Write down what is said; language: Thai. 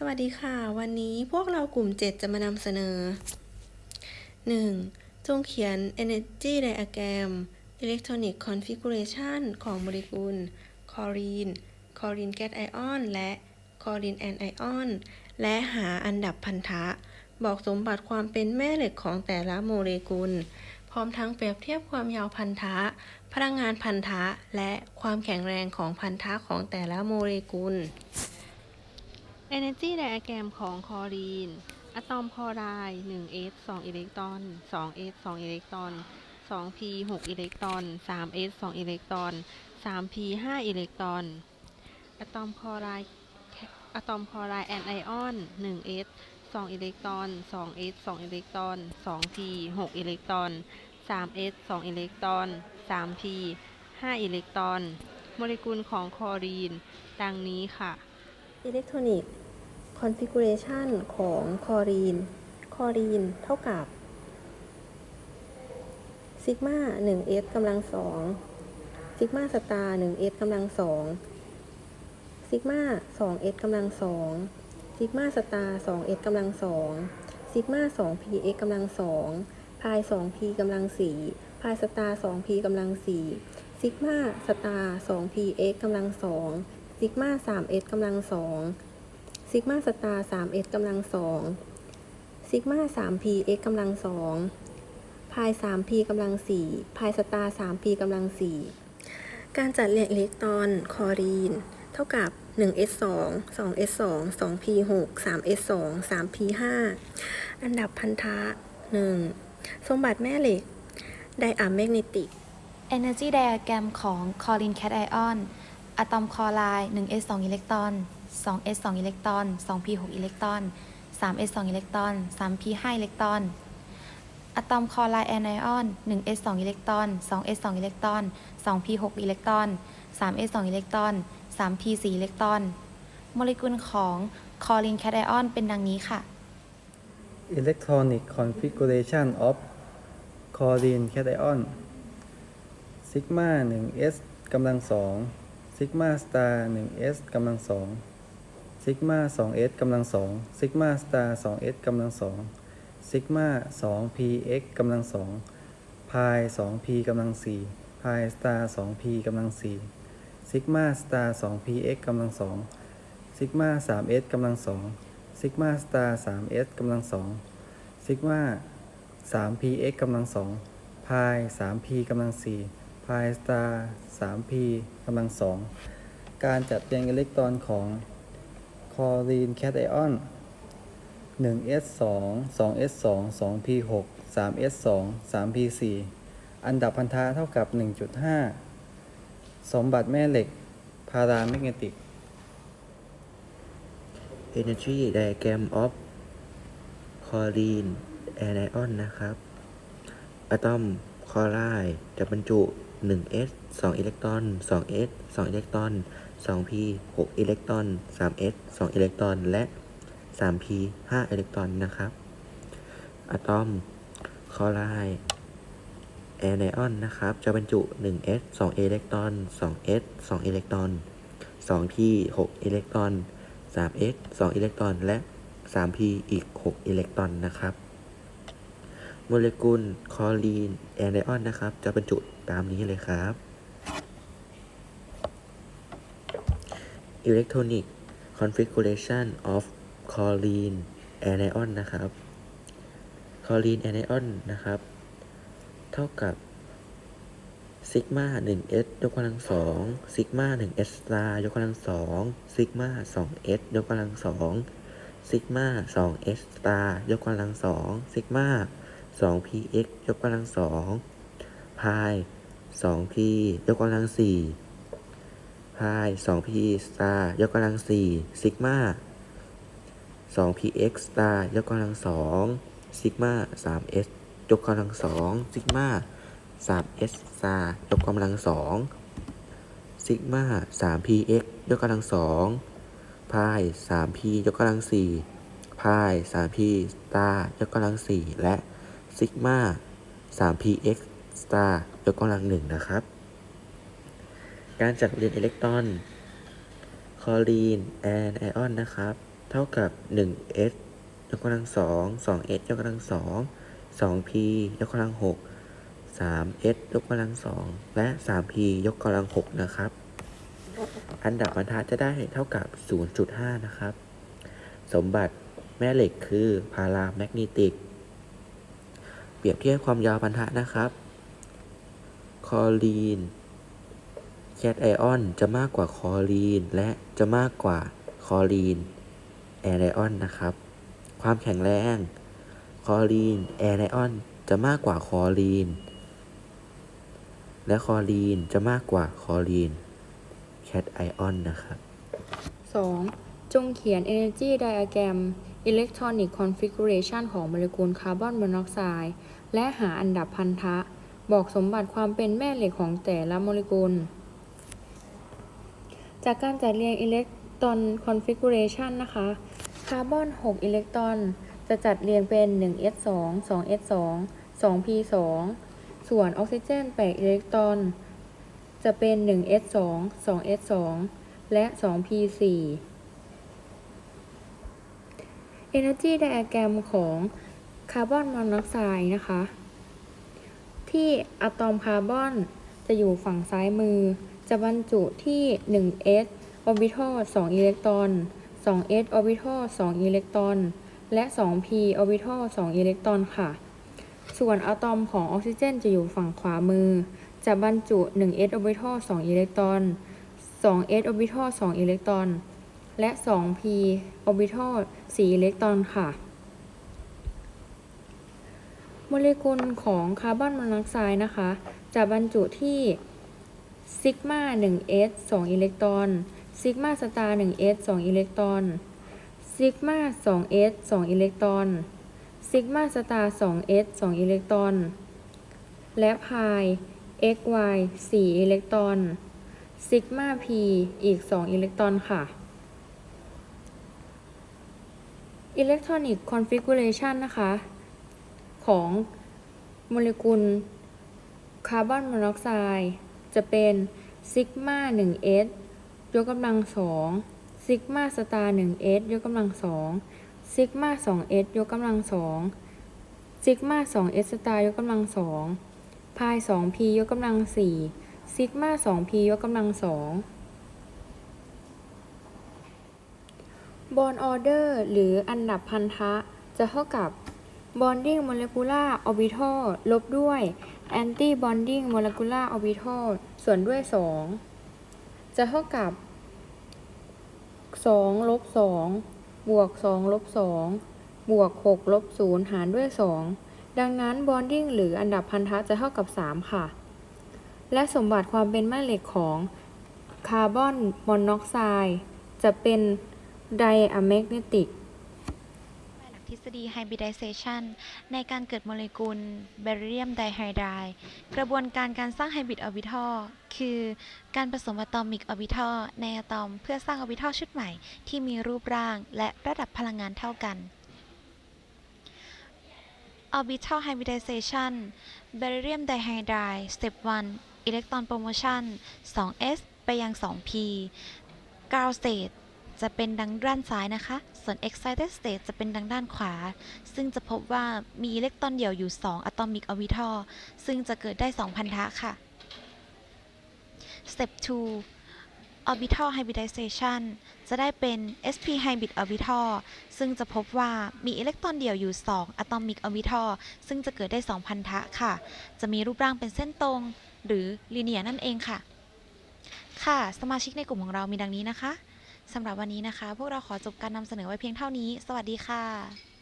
สวัสดีค่ะ วันนี้พวกเรากลุ่ม 7 จะมานำเสนอ 1. จงเขียน Energy Diagram Electronic Configuration ของโมเลกุลคลอรีนคลอรีนแก๊สไอออน และคลอรีนแอนไอออน และหาอันดับพันธะ บอกสมบัติความเป็นแม่เหล็กของแต่ละโมเลกุล พร้อมทั้งเปรียบเทียบความยาวพันธะ พลังงานพันธะ และความแข็งแรงของพันธะของแต่ละโมเลกุล Energy Diagram ของคลอรีน อะตอมคลอไรด์ 1s 2อิเล็กตรอน 2s 2อิเล็กตรอน 2p 6อิเล็กตรอน 3s 2อิเล็กตรอน 3p 5อิเล็กตรอน อะตอมคลอไรด์อะตอมคลอไรด์แอนไอออน 1s 2อิเล็กตรอน 2s 2อิเล็กตรอน 2p 6อิเล็กตรอน 3s 2อิเล็กตรอน 3p 5อิเล็กตรอน โมเลกุลของคลอรีน ดังนี้ค่ะ อิเล็กทรอนิกส์คอนฟิกูเรชันของคอรีน คอรีนเท่ากับซิกมา1 s กำลัง2ซิกมาสตาร์1 s กำลัง2ซิกมา2 s กำลัง2ซิกมาสตาร์2 s กำลัง2ซิกมา2 p x กำลัง2พาย2 p กำลัง4พายสตาร์2 p กำลัง4ซิกมาสตาร์2 p x กำลัง2 ซิกมา3 s กำลัง2ซิกมาสตาร์3 s กำลัง2ซิกมา3 p x กำลัง2พาย3 p กำลัง4พายสตาร์3 p กำลัง4การจัดเรียงอิเล็กตรอนคอรีน เท่ากับ 1s 2 2s 2 2p 6 3s 2 3p 5 อันดับพันธะ 1. สมบัติแม่เหล็กไดอะแมกเนติก Energy Diagram ของ Chlorine Cation Ion อ อะตอมคลอไรด์ 1s 2อิเล็กตรอน 2s 2อิเล็กตรอน 2p 6อิเล็กตรอน 3s 2อิเล็กตรอน 3p 5อิเล็กตรอนอะตอมคลอไรด์แอนไอออน 1s 2อิเล็กตรอน 2s 2อิเล็กตรอน 2p 6อิเล็กตรอน 3s 2อิเล็กตรอน 3p 4อิเล็กตรอนโมเลกุลของ Chlorine Cation Ion เป็นดังนี้ค่ะ Electronic configuration of chlorine cation sigma 1s กำลัง2 sigma star ซิกมาสตาร์หนึ่งเอสกำลังสองซิกมาสองเอสกำลังสองซิกมาสตาร์สองเอสกำลังสองซิกมาสองพีเอ็กกำลังสองพายสองพีกำลังสี่พายสตาร์สองพีกำลังสี่ซิกมาสตาร์สองพีเอ็กกำลังสองซิกมาสามเอสกำลังสองซิกมาสตาร์สามเอสกำลังสองซิกมาสามพีเอ็กกำลังสองพายสามพีกำลังสี่ 4 pi star 3p กำลัง2การจัดเรียงอิเล็กตรอนของคลอรีนแคทไอออน 1s 2 2s 2 2p 6 3s 2 3p 4 อันดับพันธะเท่ากับ 1.5 สมบัติแม่เหล็ก พาราแมกเนติก Energy Diagram of Chlorine Anion นะครับ อะตอมคลอไรด์จะบรรจุ 1s 2 อิเล็กตรอน 2s 2 อิเล็กตรอน 2p 6 อิเล็กตรอน 3s 2 อิเล็กตรอน และ 3p 5 อิเล็กตรอนนะครับ อะตอมคลอไรด์แอนไอออนนะครับ จะบรรจุ 1s 2 อิเล็กตรอน 2s 2 อิเล็กตรอน 2p 6 อิเล็กตรอน 3s 2 อิเล็กตรอน และ 3p อีก 6 อิเล็กตรอนนะครับ โมเลกุลคลอรีนแอนไอออนนะครับ จะบรรจุ ตามนี้เลยครับ Electronic configuration of chlorine anion นะครับ chlorine anion นะครับ เท่ากับซิกมา1 s ยกกำลัง2ซิกมา1 s star ยกกำลัง2ซิกมา2 s ยกกำลัง2ซิกมา2 s star ยกกำลัง2ซิกมา2 px ยกกำลัง2 พาย2 p ยกกำลัง4พาย 2p star ยกกำลัง4ซิกมา2 px star ยกกำลัง2ซิกมา 3s ยกกำลัง2ซิกมา 3s star ยกกำลัง2ซิกมา3 px ยกกำลัง2พาย3 p ยกกำลัง4พาย3 p star ยกกำลัง4และซิกมา3 px star ยกกำลัง1นะครับ การจัดเรียนอิเล็กตรอนคลอรีนแอนไอออนนะครับ เท่ากับ 1s ยกกำลังสอง 2s ยกกำลังสอง 2p ยกกำลังหก 3s ยกกำลังสองและ 3p ยกกำลังหกนะครับ อันดับบรรทัดจะได้เท่ากับ 0.5 นะครับ สมบัติแม่เหล็กคือพาราแมกนีติก เปรียบเทียบความยาวบรรทัดนะครับ คอลีน แคทไอออนจะมากกว่าคอลีน และจะมากกว่าคอลีน แอร์ไอออนนะครับ ความแข็งแรง คอลีน แอร์ไอออนจะมากกว่าคอลีน และคอลีนจะมากกว่าคอลีน แคทไอออนนะครับ 2. จงเขียน Energy Diagram Electronic Configuration ของโมเลกุลคาร์บอนมอนอกไซด์และหาอันดับพันธะ บอกสมบัติความเป็นแม่เหล็กของแต่ละโมเลกุล จากการจัดเรียงอิเล็กตรอน configuration นะคะ คาร์บอน 6 อิเล็กตรอน จะจัดเรียงเป็น 1s2 2s2 2p2 ส่วนออกซิเจน 8 อิเล็กตรอน จะเป็น 1s2 2s2 และ 2p4 Energy Diagram ของคาร์บอนมอนอกไซด์นะคะ ที่อะตอมคาร์บอนจะอยู่ฝั่งซ้ายมือ จะบรรจุที่ 1s orbital 2 อิเล็กตรอน 2s orbital 2 อิเล็กตรอน และ 2p orbital 2 อิเล็กตรอนค่ะ ส่วนอะตอมของออกซิเจนจะอยู่ฝั่งขวามือ จะบรรจุ 1s orbital 2 อิเล็กตรอน 2s orbital 2 อิเล็กตรอน และ 2p orbital 4 อิเล็กตรอนค่ะ โมเลกุลของคาร์บอนมอนอกไซด์นะคะ จะบรรจุที่ซิกมา 1s 2 อิเล็กตรอน ซิกมาสตาร์ 1s 2 อิเล็กตรอน ซิกมา 2s 2 อิเล็กตรอน ซิกมาสตาร์ 2s 2 อิเล็กตรอน และพาย xy 4 อิเล็กตรอน ซิกมา p อีก 2 อิเล็กตรอนค่ะ อิเล็กทรอนิกคอนฟิกูเลชันนะคะ ของโมเลกุลคาร์บอนมอนอกไซด์จะเป็นซิกมา 1s ยกกำลัง2ซิกมาสตาร์ 1s ยกกำลัง2ซิกมา 2s ยกกำลัง2ซิกมา 2s สตาร์ยกกำลัง2พาย 2p ยกกำลัง4ซิกมา 2p ยกกำลัง2บอนออเดอร์หรืออันดับพันธะจะเท่ากับ bonding molecular orbital ลบด้วย anti bonding molecular orbital ส่วนด้วย 2 จะเท่ากับ 2 ลบ 2 บวก 2 ลบ 2 บวก 6 ลบ 0 หารด้วย 2 ดังนั้น bonding หรืออันดับพันธะจะเท่ากับ 3 ค่ะ และสมบัติความเป็นแม่เหล็กของคาร์บอนมอนอกไซด์จะเป็นไดอะแมกเนติกหลัก ทฤษฎี hybridization ในการเกิดโมเลกุลเบริเ i ียมไดไฮไดร์กระบวนการการสร้างไฮบริดออร์บิทัลคือการผสมอะตอมิกออร์บิทัลในอะตอมเพื่อสร้างออร์บิทัลชุดใหม่ ที่มีรูปร่างและระดับพลังงานเท่ากัน Orbital hybridization Barium dihydride Step 1 Electron promotion 2s ไปยัง 2p ground state จะเป็นดังด้านซ้ายนะคะ ส่วน excited state จะเป็นดังด้านขวา ซึ่งจะพบว่ามีอิเล็กตรอนเดี่ยวอยู่2 atomic orbital ซึ่งจะเกิดได้ 2 พันธะค่ะ Step 2 orbital hybridization จะได้เป็น sp hybrid orbital ซึ่งจะพบว่ามีอิเล็กตรอนเดี่ยวอยู่2 atomic orbital ซึ่งจะเกิดได้ 2 พันธะค่ะ จะมีรูปร่างเป็นเส้นตรง หรือ linear นั่นเองค่ะ ค่ะ สมาชิกในกลุ่มของเรามีดังนี้นะคะ สำหรับวันนี้นะคะ พวกเราขอจบการนำเสนอไว้เพียงเท่านี้ สวัสดีค่ะ